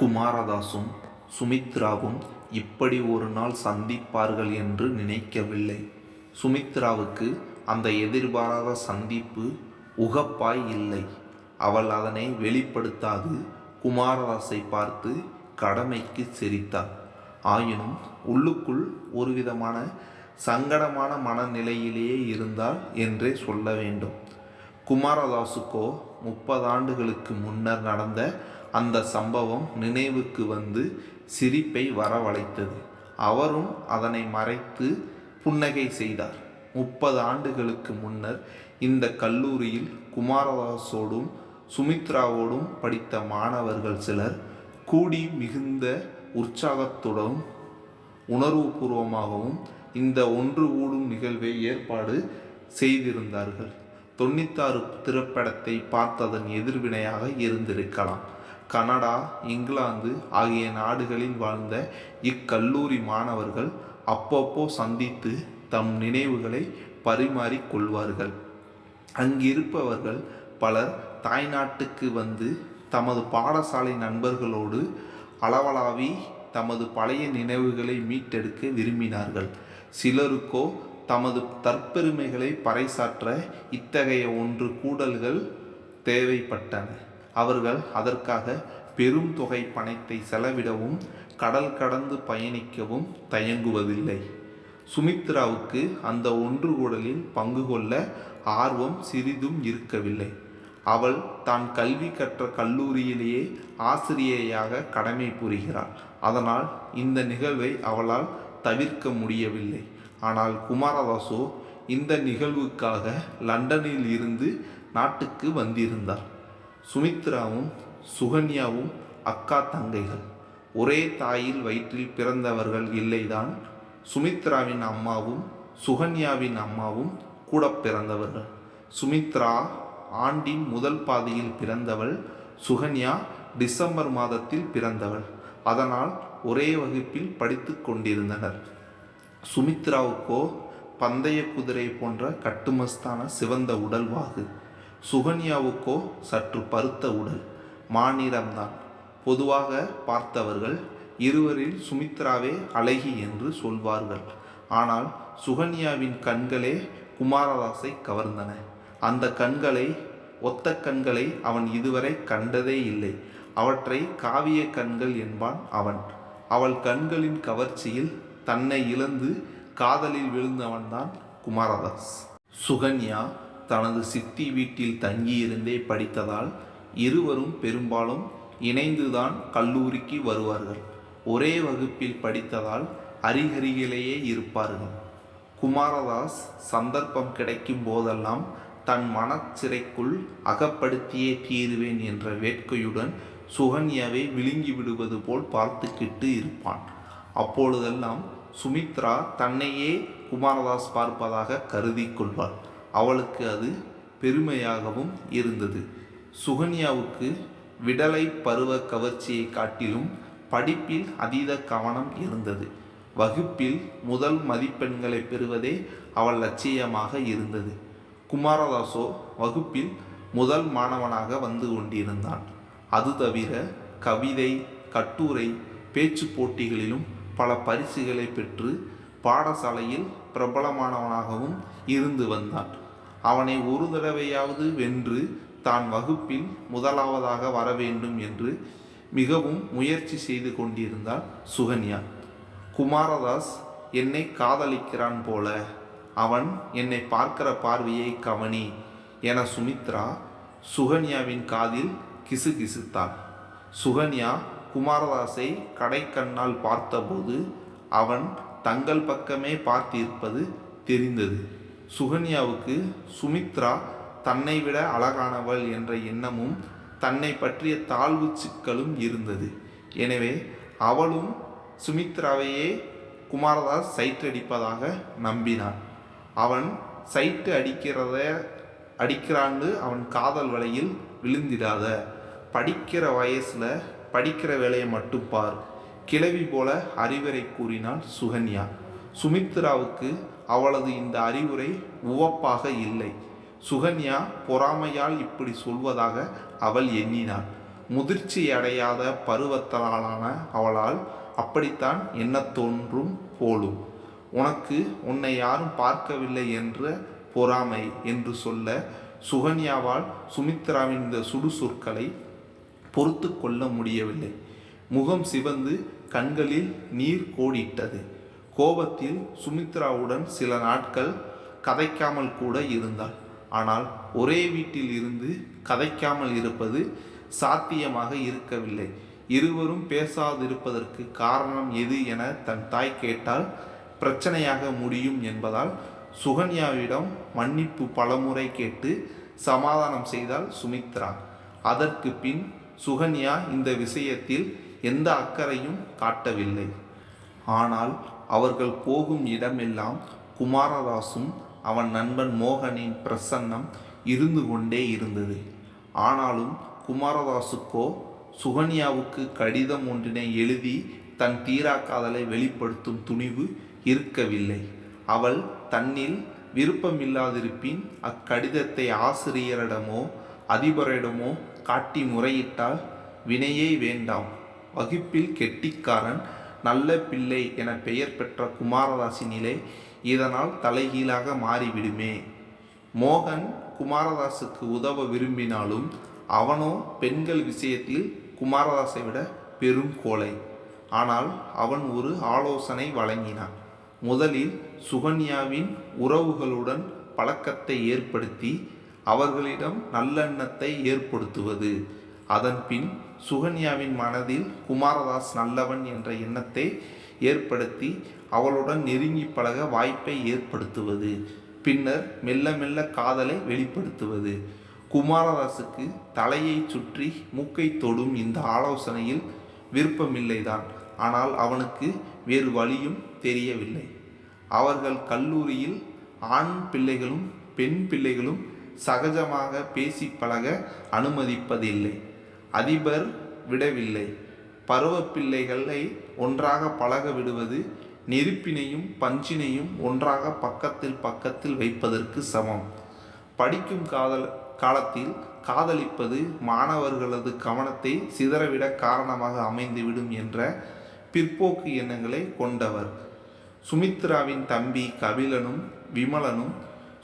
குமாரதாசும் சுமித்ராவும் இப்படி ஒரு நாள் சந்திப்பார்கள் என்று நினைக்கவில்லை. சுமித்ராவுக்கு அந்த எதிர்பாராத சந்திப்பு உகப்பாய் இல்லை. அவள் அதனை வெளிப்படுத்தாது. குமாரதாசை பார்த்து கடமைக்கு சிரித்தாள். ஆயினும் உள்ளுக்குள் ஒரு விதமான சங்கடமான மனநிலையிலேயே இருந்தாள் என்றே சொல்ல வேண்டும். குமாரதாசுக்கோ முப்பது ஆண்டுகளுக்கு முன்னர் நடந்த அந்த சம்பவம் நினைவுக்கு வந்து சிரிப்பை வரவழைத்தது. அவரும் அதனை மறைத்து புன்னகை செய்தார். முப்பது ஆண்டுகளுக்கு முன்னர் இந்த கல்லூரியில் குமாரதாசோடும் சுமித்ராவோடும் படித்த மாணவர்கள் சிலர் கூடி மிகுந்த உற்சாகத்துடனும் உணர்வுபூர்வமாகவும் இந்த ஒன்று கூடும் நிகழ்வை ஏற்பாடு செய்திருந்தார்கள். தொண்ணூத்தாறு திரைப்படத்தை பார்த்ததன் எதிர்வினையாக இருந்திருக்கலாம். கனடா இங்கிலாந்து ஆகிய நாடுகளில் வாழ்ந்த இக்கல்லூரி மாணவர்கள் அப்பப்போ சந்தித்து தம் நினைவுகளை பரிமாறிக் கொள்வார்கள். அங்கிருப்பவர்கள் பலர் தாய்நாட்டுக்கு வந்து தமது பாடசாலை நண்பர்களோடு அளவலாவி தமது பழைய நினைவுகளை மீட்டெடுக்க விரும்பினார்கள். சிலருக்கோ தமது தற்பெருமைகளை பறைசாற்ற இத்தகைய ஒன்று கூடல்கள் தேவைப்பட்டன. அவர்கள் அதற்காக பெரும் தொகை பணத்தை செலவிடவும் கடல் கடந்து பயணிக்கவும் தயங்குவதில்லை. சுமித்ராவுக்கு அந்த ஒன்று கூடலில் பங்கு கொள்ள ஆர்வம் சிறிதும் இருக்கவில்லை. அவள் தான் கல்வி கற்ற கல்லூரியிலேயே ஆசிரியையாக கடமை புரிகிறாள். அதனால் இந்த நிகழ்வை அவளால் தவிர்க்க முடியவில்லை. ஆனால் குமாரதாசோ இந்த நிகழ்வுக்காக லண்டனில் இருந்து நாட்டுக்கு வந்திருந்தார். சுமித்ராவும் சுகன்யாவும் அக்கா தங்கைகள். ஒரே தாயில் வயிற்றில் பிறந்தவர்கள் இல்லைதான். சுமித்ராவின் அம்மாவும் சுகன்யாவின் அம்மாவும் கூட பிறந்தவர்கள். சுமித்ரா ஆண்டின் முதல் பாதியில் பிறந்தவள் சுகன்யா டிசம்பர் மாதத்தில் பிறந்தவள். அதனால் ஒரே வகுப்பில் படித்து கொண்டிருந்தனர். சுமித்ராவுக்கோ பந்தய குதிரை போன்ற கட்டுமஸ்தான சிவந்த உடல்வாகு. சுகன்யாவுக்கோ சற்று பருத்த உடல் மாநிறம்தான் பொதுவாக பார்த்தவர்கள் இருவரில் சுமித்ராவே அழகி என்று சொல்வார்கள். ஆனால் சுகன்யாவின் கண்களே குமாரதாசை கவர்ந்தன. அந்த கண்களை ஒத்த கண்களை அவன் இதுவரை கண்டதே இல்லை. அவற்றை காவிய கண்கள் என்பான் அவன். அவள் கண்களின் கவர்ச்சியில் தன்னை இழந்து காதலில் விழுந்தவன்தான் குமாரதாஸ் சுகன்யா தனது சித்தி வீட்டில் தங்கியிருந்தே படித்ததால் இருவரும் பெரும்பாலும் இணைந்துதான் கல்லூரிக்கு வருவார்கள். ஒரே வகுப்பில் படித்ததால் அருகருகிலேயே இருப்பார்கள். குமாரதாஸ் சந்தர்ப்பம் கிடைக்கும் போதெல்லாம் தன் மனச்சிறைக்குள் அகப்படுத்தியே தீருவேன் என்ற வேட்கையுடன் சுகன்யாவை விழுங்கி விடுவது போல் பார்த்துக்கிட்டு இருப்பான். அப்பொழுதெல்லாம் சுமித்ரா தன்னையே குமாரதாஸ் பார்ப்பதாக கருதி கொள்வாள். அவளுக்கு அது பெருமையாகவும் இருந்தது. சுகன்யாவுக்கு விடலை பருவ கவர்ச்சியை காட்டிலும் படிப்பில் அதீத கவனம் இருந்தது. வகுப்பில் முதல் மதிப்பெண்களை பெறுவதே அவள் லட்சியமாக இருந்தது. குமாரதாசோ வகுப்பில் முதல் மாணவனாக வந்து கொண்டிருந்தான். அது தவிர கவிதை கட்டுரை பேச்சு போட்டிகளிலும் பல பரிசுகளை பெற்று பாடசாலையில் பிரபலமானவனாகவும் இருந்து வந்தான். அவனை ஒரு தடவையாவது வென்று தான் வகுப்பில் முதலாவதாக வர வேண்டும் என்று மிகவும் முயற்சி செய்து கொண்டிருந்தாள் சுகன்யா. குமாரதாஸ் என்னை காதலிக்கிறான் போல அவன் என்னை பார்க்கிற பார்வையை கவனி என சுமித்ரா சுகன்யாவின் காதில் கிசுகிசுத்தாள் சுகன்யா குமாரதாஸை கடைக்கண்ணால் பார்த்தபோது அவன் தங்கள் பக்கமே பார்த்திருப்பது தெரிந்தது. சுகன்யாவுக்கு சுமித்ரா தன்னை விட அழகானவள் என்ற எண்ணமும் தன்னை பற்றிய தாழ்வு சிக்கலும் இருந்தது. எனவே அவளும் சுமித்ராவையே குமாரதாஸ் சைட்டடிப்பதாக நம்பினான். அவன் சைட்டு அடிக்கிறத அடிக்கிறான்னு அவன் காதல் வலையில் விழுந்திடாத. படிக்கிற வயசில் படிக்கிற வேலையை மட்டும் பார். கிழவி போல அறிவுரை கூறினாள் சுகன்யா. சுமித்ராவுக்கு அவளது இந்த அறிவுரை உவப்பாக இல்லை. சுகன்யா பொறாமையால் இப்படி சொல்வதாக அவள் எண்ணினாள். முதிர்ச்சி அடையாத பருவத்தாலான அவளால் அப்படித்தான் என்ன தோன்றும் போலும். உனக்கு உன்னை யாரும் பார்க்கவில்லை என்ற பொறாமை என்று சொல்ல சுகன்யாவால் சுமித்ராவின் இந்த சுடு சொற்களை பொறுத்து கொள்ள முடியவில்லை. முகம் சிவந்து கண்களில் நீர் கோடிட்டது. கோபத்தில் சுமித்ராவுடன் சில நாட்கள் கதைக்காமல் கூட இருந்தாள். ஆனால் ஒரே வீட்டில் இருந்து கதைக்காமல் இருப்பது சாத்தியமாக இருக்கவில்லை. இருவரும் பேசாதிருப்பதற்கு காரணம் எது என தன் தாய் கேட்டால் பிரச்சனையாக முடியும் என்பதால் சுகன்யாவிடம் மன்னிப்பு பலமுறை கேட்டு சமாதானம் செய்தால் சுமித்ரா. அதற்கு பின் சுகன்யா இந்த விஷயத்தில் எந்த அக்கறையும் காட்டவில்லை. ஆனால் அவர்கள் போகும் இடமெல்லாம் குமாரதாசும் அவன் நண்பன் மோகனின் பிரசன்னம் இருந்து கொண்டே இருந்தது. ஆனாலும் குமாரதாசுக்கோ சுகன்யாவுக்கு கடிதம் ஒன்றினை எழுதி தன் தீரா காதலை வெளிப்படுத்தும் துணிவு இருக்கவில்லை. அவள் தன்னில் விருப்பமில்லாதிருப்பின் அக்கடிதத்தை ஆசிரியரிடமோ அதிபரிடமோ காட்டி முறையிட்டால் வினையே வேண்டாம். வகுப்பில் கெட்டிக்காரன் நல்ல பிள்ளை என பெயர் பெற்ற குமாரராசி நிலை இதனால் தலைகீழாக மாறிவிடுமே. மோகன் குமாரதாசுக்கு உதவ விரும்பினாலும் அவனோ பெண்கள் விஷயத்தில் குமாரதாசை விட பெரும் கோலை ஆனால் அவன் ஒரு ஆலோசனை வழங்கினான். முதலில் சுகன்யாவின் உறவுகளுடன் பழக்கத்தை ஏற்படுத்தி அவர்களிடம் நல்லெண்ணத்தை ஏற்படுத்துவது. அதன்பின் சுகன்யாவின் மனதில் குமாரதாஸ் நல்லவன் என்ற எண்ணத்தை ஏற்படுத்தி அவளுடன் நெருங்கி பழக வாய்ப்பை ஏற்படுத்துவது பின்னர் மெல்ல மெல்ல காதலை வெளிப்படுத்துவது. குமாரதாசுக்கு தலையை சுற்றி மூக்கை தொடும் இந்த ஆலோசனையில் விருப்பமில்லைதான். ஆனால் அவனுக்கு வேறு வழியும் தெரியவில்லை. அவர்கள் கல்லூரியில் ஆண் பிள்ளைகளும் பெண் பிள்ளைகளும் சகஜமாக பேசி பழக அனுமதிப்பதில்லை. அதிபர் விடவில்லை. பருவ பிள்ளைகளை ஒன்றாக பழக விடுவது நெருப்பினையும் பஞ்சினையும் ஒன்றாக பக்கத்தில் பக்கத்தில் வைப்பதற்கு சமம். படிக்கும் காதல் காலத்தில் காதலிப்பது மாணவர்களது கவனத்தை சிதறவிட காரணமாக அமைந்துவிடும் என்ற பிற்போக்கு எண்ணங்களை கொண்டவர். சுமித்ராவின் தம்பி கபிலனும் விமலனும்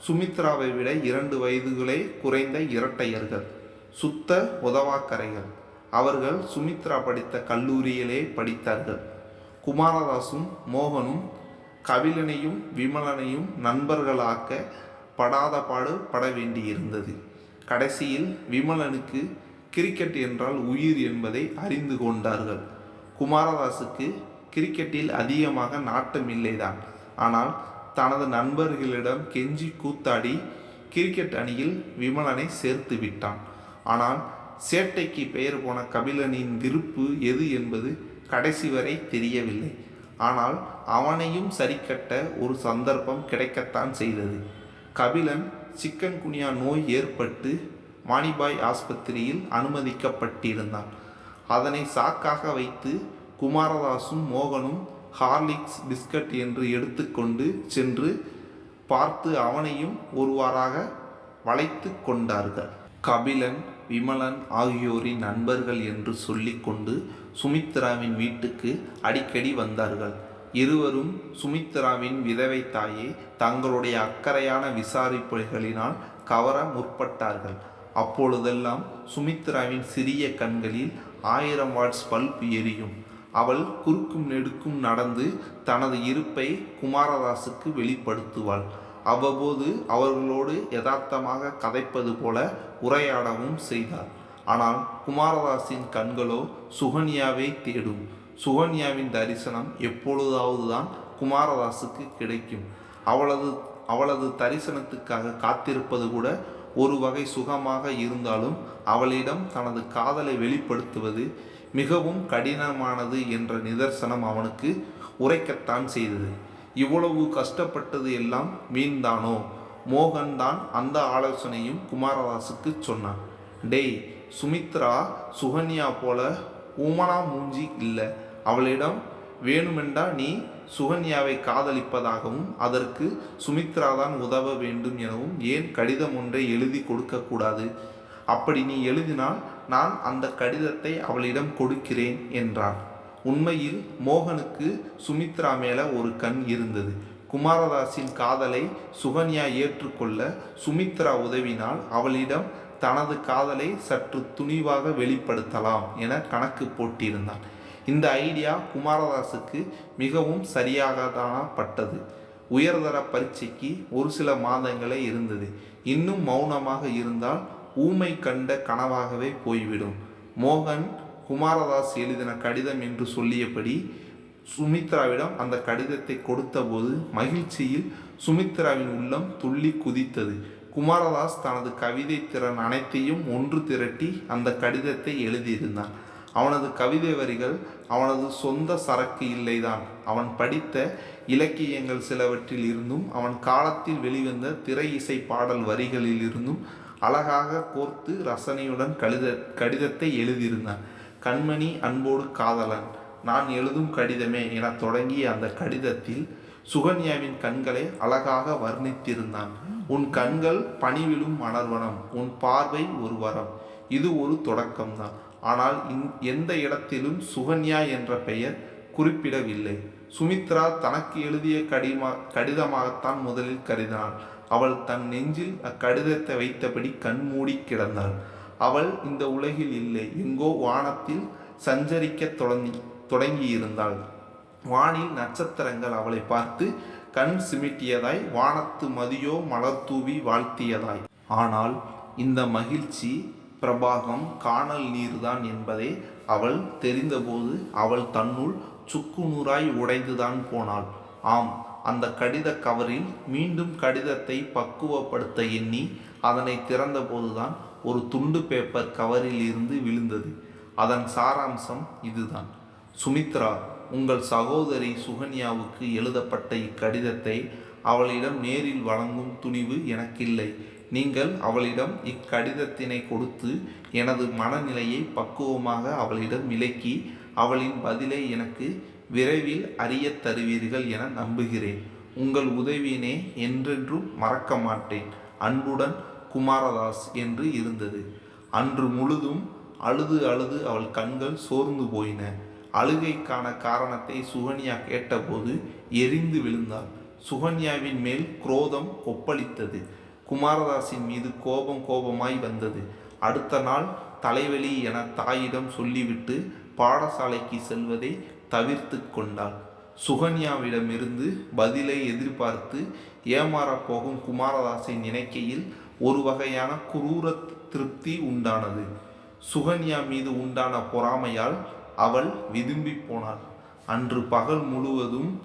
சுமித்ராவை விட இரண்டு வயதுகளே குறைந்த இரட்டையர்கள். சுத்த உதவாக்கரைகள். அவர்கள் சுமித்ரா படித்த கல்லூரியிலே படித்தார்கள். குமாரதாசும் மோகனும் கவிலனையும் விமலனையும் நண்பர்களாக்க படாத பாடு பட வேண்டியிருந்தது கடைசியில் விமலனுக்கு கிரிக்கெட் என்றால் உயிர் என்பதை அறிந்து கொண்டார்கள். குமாரதாசுக்கு கிரிக்கெட்டில் அதிகமாக நாட்டம் இல்லைதான். ஆனால் தனது நண்பர்களிடம் கெஞ்சி கூத்தாடி கிரிக்கெட் அணியில் விமலனை சேர்த்து விட்டான் ஆனால் சேட்டைக்கு பெயர் போன கபிலனின் விருப்பு எது என்பது கடைசி வரை தெரியவில்லை. ஆனால் அவனையும் சரிக்கட்ட ஒரு சந்தர்ப்பம் கிடைக்கத்தான் செய்தது. கபிலன் சிக்கன்குனியா நோய் ஏற்பட்டு மாணிபாய் ஆஸ்பத்திரியில் அனுமதிக்கப்பட்டிருந்தான். அதனை சாக்காக வைத்து குமாரதாசும் மோகனும் ஹார்லிக்ஸ் பிஸ்கட் என்று எடுத்துக்கொண்டு சென்று பார்த்து அவனையும் ஒருவாறாக வளைத்து கொண்டார்கள். கபிலன் விமலன் ஆகியோரின் நண்பர்கள் என்று சொல்லிக்கொண்டு சுமித்ராவின் வீட்டுக்கு அடிக்கடி வந்தார்கள். இருவரும் சுமித்ராவின் விதவை தாயை தங்களுடைய அக்கறையான விசாரிப்புகளினால் கவர முற்பட்டார்கள். அப்பொழுதெல்லாம் சுமித்ராவின் சிறிய கண்களில் ஆயிரம் வாட்ஸ் பல்ப் எரியும். அவள் குறுக்கும் நெடுக்கும் நடந்து தனது இருப்பை குமாரதாசுக்கு வெளிப்படுத்துவாள். அவ்வப்போது அவர்களோடு யதார்த்தமாக கதைப்பது போல உரையாடவும் செய்தார். ஆனால் குமாரதாசின் கண்களோ சுகன்யாவை தேடும். சுகன்யாவின் தரிசனம் எப்பொழுதாவது தான் குமாரதாசுக்கு கிடைக்கும். அவளது அவளது தரிசனத்துக்காக காத்திருப்பது கூட ஒரு வகை சுகமாக இருந்தாலும் அவளிடம் தனது காதலை வெளிப்படுத்துவது மிகவும் கடினமானது என்ற நிதர்சனம் அவனுக்கு உரைக்கத்தான் செய்தது. இவ்வளவு கஷ்டப்பட்டது எல்லாம் வீண்தானோ? மோகன் தான் அந்த ஆலோசனையும் குமாரதாசுக்கு சொன்னான். டேய் சுமித்ரா சுகன்யா போல உமனா மூஞ்சி இல்லை. அவளிடம் வேணுமென்றா நீ சுகன்யாவை காதலிப்பதாகவும் அதற்கு சுமித்ரா தான் உதவ வேண்டும் எனவும் ஏன் கடிதம் ஒன்றை எழுதி கொடுக்கக்கூடாது அப்படி நீ எழுதினால் நான் அந்த கடிதத்தை அவளிடம் கொடுக்கிறேன் என்றான். உண்மையில் மோகனுக்கு சுமித்ரா மேலே ஒரு கண் இருந்தது. குமாரதாஸின் காதலை சுகன்யா ஏற்றுக்கொள்ள சுமித்ரா உதவினால் அவளிடம் தனது காதலை சற்று துணிவாக வெளிப்படுத்தலாம் என கணக்கு போட்டிருந்தான். இந்த ஐடியா குமாரதாஸுக்கு மிகவும் சரியாகதானப்பட்டது. உயர்தர பரீட்சைக்கு ஒரு சில மாதங்களே இருந்தது. இன்னும் மௌனமாக இருந்தால் ஊமை கண்ட கனவாகவே போய்விடும். மோகன் குமாரதாஸ் எழுதின கடிதம் என்று சொல்லியபடி சுமித்ராவிடம் அந்த கடிதத்தை கொடுத்தபோது மகிழ்ச்சியில் சுமித்ராவின் உள்ளம் துள்ளி குதித்தது. குமாரதாஸ் தனது கவிதை திறன் அனைத்தையும் ஒன்று திரட்டி அந்த கடிதத்தை எழுதியிருந்தான். அவனது கவிதை வரிகள் அவனது சொந்த சரக்கு இல்லைதான். அவன் படித்த இலக்கியங்கள் சிலவற்றில் இருந்தும் அவன் காலத்தில் வெளிவந்த திரை இசை பாடல் வரிகளில் இருந்தும் அழகாக கோர்த்து ரசனையுடன் கடித கடிதத்தை எழுதியிருந்தான். கண்மணி அன்போடு காதலன். நான் எழுதும் கடிதமே. என தொடங்கிய அந்த கடிதத்தில் சுகன்யாவின் கண்களை அழகாக வர்ணித்திருந்தான். உன் கண்கள் பணிவிலும் மணர்வனம் உன் பார்வை ஒரு வரம். இது ஒரு தொடக்கம்தான். ஆனால் எந்த இடத்திலும் சுகன்யா என்ற பெயர் குறிப்பிடவில்லை. சுமித்ரா தனக்கு எழுதிய கடிமா கடிதமாகத்தான் முதலில் கருதினாள். அவள் தன் நெஞ்சில் அக்கடிதத்தை வைத்தபடி கண்மூடி கிடந்தாள். அவள் இந்த உலகில் இல்லை. எங்கோ வானத்தில் சஞ்சரிக்க தொடங்கி தொடங்கியிருந்தாள். வானில் நட்சத்திரங்கள் அவளை பார்த்து கண் சிமிட்டியதாய் வானத்து மதியோ மலர் தூவி வாழ்த்தியதாய். ஆனால் இந்த மகிழ்ச்சி பிரபாகம் காணல் நீர்தான் என்பதை அவள் தெரிந்தபோது அவள் தன்னுள் சுக்குநூறாய் உடைந்துதான் போனாள். ஆம் அந்த கடித கவரில் மீண்டும் கடிதத்தை பக்குவப்படுத்த எண்ணி அதனை திறந்தபோதுதான் ஒரு துண்டு பேப்பர் கவரில் இருந்து விழுந்தது. அதன் சாராம்சம் இதுதான். சுமித்ரா உங்கள் சகோதரி சுகன்யாவுக்கு எழுதப்பட்ட இக்கடிதத்தை அவளிடம் நேரில் வழங்கும் துணிவு எனக்கில்லை. நீங்கள் அவளிடம் இக்கடிதத்தினை கொடுத்து எனது மனநிலையை பக்குவமாக அவளிடம் விலக்கி அவளின் பதிலை எனக்கு விரைவில் அறியத் தருவீர்கள் என நம்புகிறேன். உங்கள் உதவியினை என்றென்றும் மறக்க மாட்டேன். அன்புடன் குமாரதாஸ் என்று இருந்தது. அன்று முழுதும் அழுது அழுது அவள் கண்கள் சோர்ந்து போயின. அழுகைக்கான காரணத்தை சுகன்யா கேட்டபோது எரிந்து விழுந்தாள். சுகன்யாவின் மேல் குரோதம் கொப்பளித்தது. குமாரதாசின் மீது கோபம் கோபமாய் வந்தது. அடுத்த நாள் தலைவலி என தாயிடம் சொல்லிவிட்டு பாடசாலைக்கு செல்வதை தவிர்த்து கொண்டாள். சுகன்யாவிடமிருந்து பதிலை எதிர்பார்த்து ஏமாறப் போகும் குமாரதாசை நினைக்கையில் ஒரு வகையான குரூர திருப்தி உண்டானது. சுகன்யா மீது உண்டான பொறாமையால் அவள் விதும்பி போனாள். அன்று பகல் முழுவதும்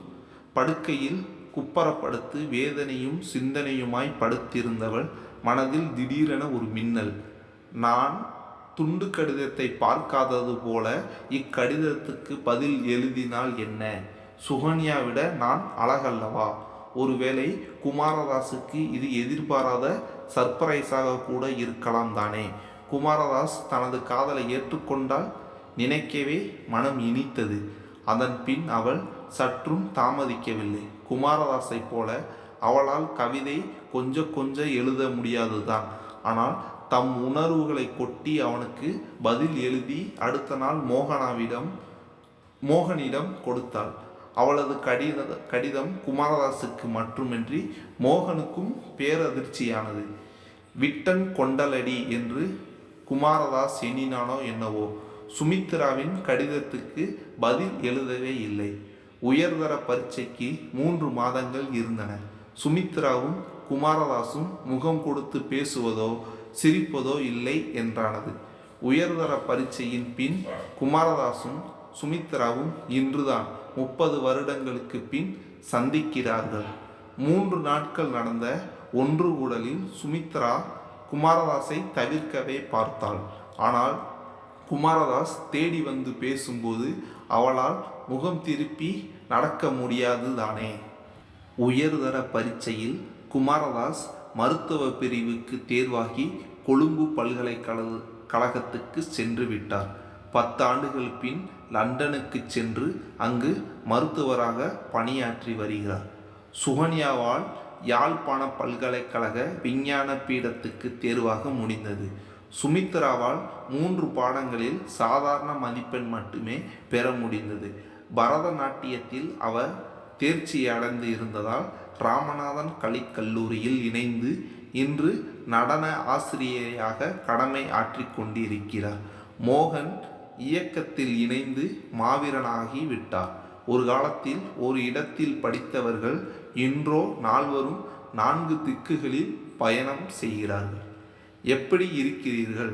படுக்கையில் குப்பரப்படுத்து வேதனையும் சிந்தனையுமாய் படுத்திருந்தவள் மனதில் திடீரென ஒரு மின்னல். நான் துண்டு கடிதத்தை பார்க்காதது போல இக்கடிதத்துக்கு பதில் எழுதினால் என்ன? சுகன்யாவிட நான் அழகல்லவா? ஒருவேளை குமாரதாஸுக்கு இது எதிர்பாராத சர்ப்ரைஸாக கூட இருக்கலாம் தானே. குமாரதாஸ் தனது காதலை ஏற்றுக்கொண்டால் நினைக்கவே மனம் இனித்தது. அதன் பின் அவள் சற்றும் தாமதிக்கவில்லை. குமாரதாஸைப் போல அவளால் கவிதை கொஞ்சம் கொஞ்சம் எழுத முடியாதுதான் ஆனால் தம் உணர்வுகளை கொட்டி அவனுக்கு பதில் எழுதி அடுத்த நாள் மோகனாவிடம் மோகனிடம் கொடுத்தாள். அவளது கடித கடிதம் குமாரதாசுக்கு மட்டுமின்றி மோகனுக்கும் பேரதிர்ச்சியானது. விட்டன் கொண்டலடி என்று குமாரதாஸ் எண்ணினானோ என்னவோ? சுமித்ராவின் கடிதத்துக்கு பதில் எழுதவே இல்லை. உயர்தர பரீட்சைக்கு மூன்று மாதங்கள் இருந்தன. சுமித்ராவும் குமாரதாசும் முகம் கொடுத்து பேசுவதோ சிரிப்பதோ இல்லை என்றானது. உயர்தர பரீட்சையின் பின் குமாரதாசும் சுமித்ராவும் இன்றுதான் முப்பது வருடங்களுக்கு பின் சந்திக்கிறார்கள். மூன்று நாட்கள் நடந்த ஒன்று உடலில் சுமித்ரா குமாரதாஸை தவிர்க்கவே பார்த்தாள். ஆனால் குமாரதாஸ் தேடி வந்து பேசும்போது அவளால் முகம் திருப்பி நடக்க முடியாது தானே. உயர்தர பரீட்சையில் குமாரதாஸ் மருத்துவ பிரிவுக்கு தேர்வாகி கொழும்பு பல்கலைக்கழக கழகத்துக்கு சென்று விட்டார். பத்தாண்டுகள் பின் லண்டனுக்கு சென்று அங்கு மருத்துவராக பணியாற்றி வருகிறார். சுகன்யாவால் யாழ்ப்பாண பல்கலைக்கழக விஞ்ஞான பீடத்துக்கு தேர்வாக முடிந்தது. சுமித்ராவால் மூன்று பாடங்களில் சாதாரண மதிப்பெண் மட்டுமே பெற முடிந்தது. பரதநாட்டியத்தில் அவர் தேர்ச்சி அடைந்து இருந்ததால் ராமநாதன் கலைக்கல்லூரியில் இணைந்து இன்று நடன ஆசிரியையாக கடமை ஆற்றி கொண்டிருக்கிறார். மோகன் இயக்கத்தில் இணைந்து மாவீரனாகி விட்டார். ஒரு காலத்தில் ஒரு இடத்தில் படித்தவர்கள் இன்றோ நால்வரும் நான்கு திக்குகளில் பயணம் செய்கிறார்கள். எப்படி இருக்கிறீர்கள்?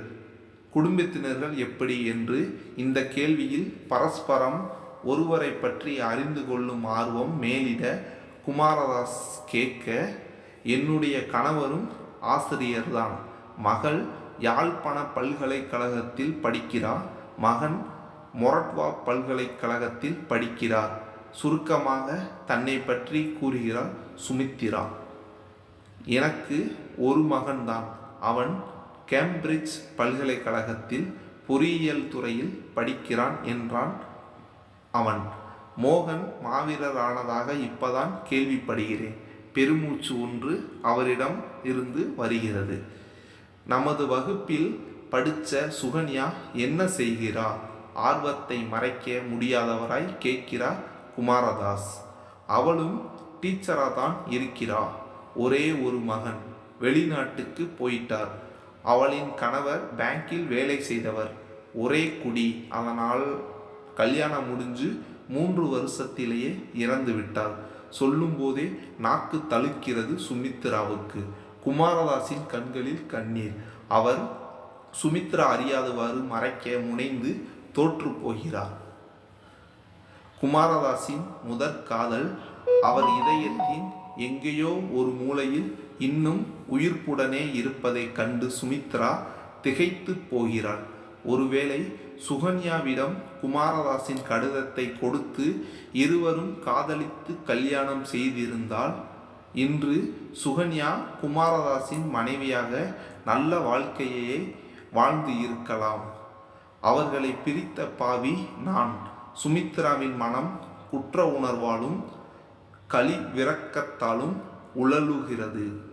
குடும்பத்தினர்கள் எப்படி என்று இந்த கேள்வியில் பரஸ்பரம் ஒருவரை பற்றி அறிந்து கொள்ளும் ஆர்வம் மேலிட குமாரதாஸ் கேட்க என்னுடைய கணவரும் ஆசிரியர்தான். மகள் யாழ்ப்பாண பல்கலைக்கழகத்தில் படிக்கிறார் மகன் மொரட்வா பல்கலைக்கழகத்தில் படிக்கிறார். சுருக்கமாக தன்னை பற்றி கூறுகிறார் சுமித்திரா எனக்கு ஒரு மகன்தான் அவன் கேம்பிரிட்ஜ் பல்கலைக்கழகத்தில் பொறியியல் துறையில் படிக்கிறான் என்றான் அவன். மோகன் மாவீரரானதாக இப்பதான் கேள்விப்படுகிறேன். பெருமூச்சு ஒன்று அவரிடம் இருந்து வருகிறது. நமது வகுப்பில் படித்த சுகன்யா என்ன செய்கிறா ஆர்வத்தை மறைக்க முடியாதவராய் கேட்கிறார் குமாரதாஸ். அவளும் டீச்சராக தான் இருக்கிறா ஒரே ஒரு மகன் வெளிநாட்டுக்கு போயிட்டார். அவளின் கணவர் பேங்கில் வேலை செய்தவர். ஒரே குடி. அதனால் கல்யாணம் முடிஞ்சு மூன்று வருஷத்திலேயே இறந்து விட்டார். சொல்லும்போதே நாக்கு தழுக்கிறது சுமித்ராவுக்கு. குமாரதாசின் கண்களில் கண்ணீர். அவர் சுமித்ரா அறியாதவாறு மறைக்க முனைந்து தோற்று போகிறார். குமாரதாசின் முதற் காதல் அவர் இதயத்தின் எங்கேயோ ஒரு மூலையில் இன்னும் உயிர்ப்புடனே இருப்பதைக் கண்டு சுமித்ரா திகைத்து போகிறாள். ஒருவேளை சுகன்யாவிடம் குமாரதாசின் கடிதத்தை கொடுத்து இருவரும் காதலித்து கல்யாணம் செய்திருந்தால் இன்று சுகன்யா குமாரதாசின் மனைவியாக நல்ல வாழ்க்கையையே வாழ்ந்து இருக்கலாம். அவர்களை பிரித்த பாவி நான். சுமித்ராவின் மனம் குற்ற உணர்வாலும் களி விரக்கத்தாலும் உழலுகிறது.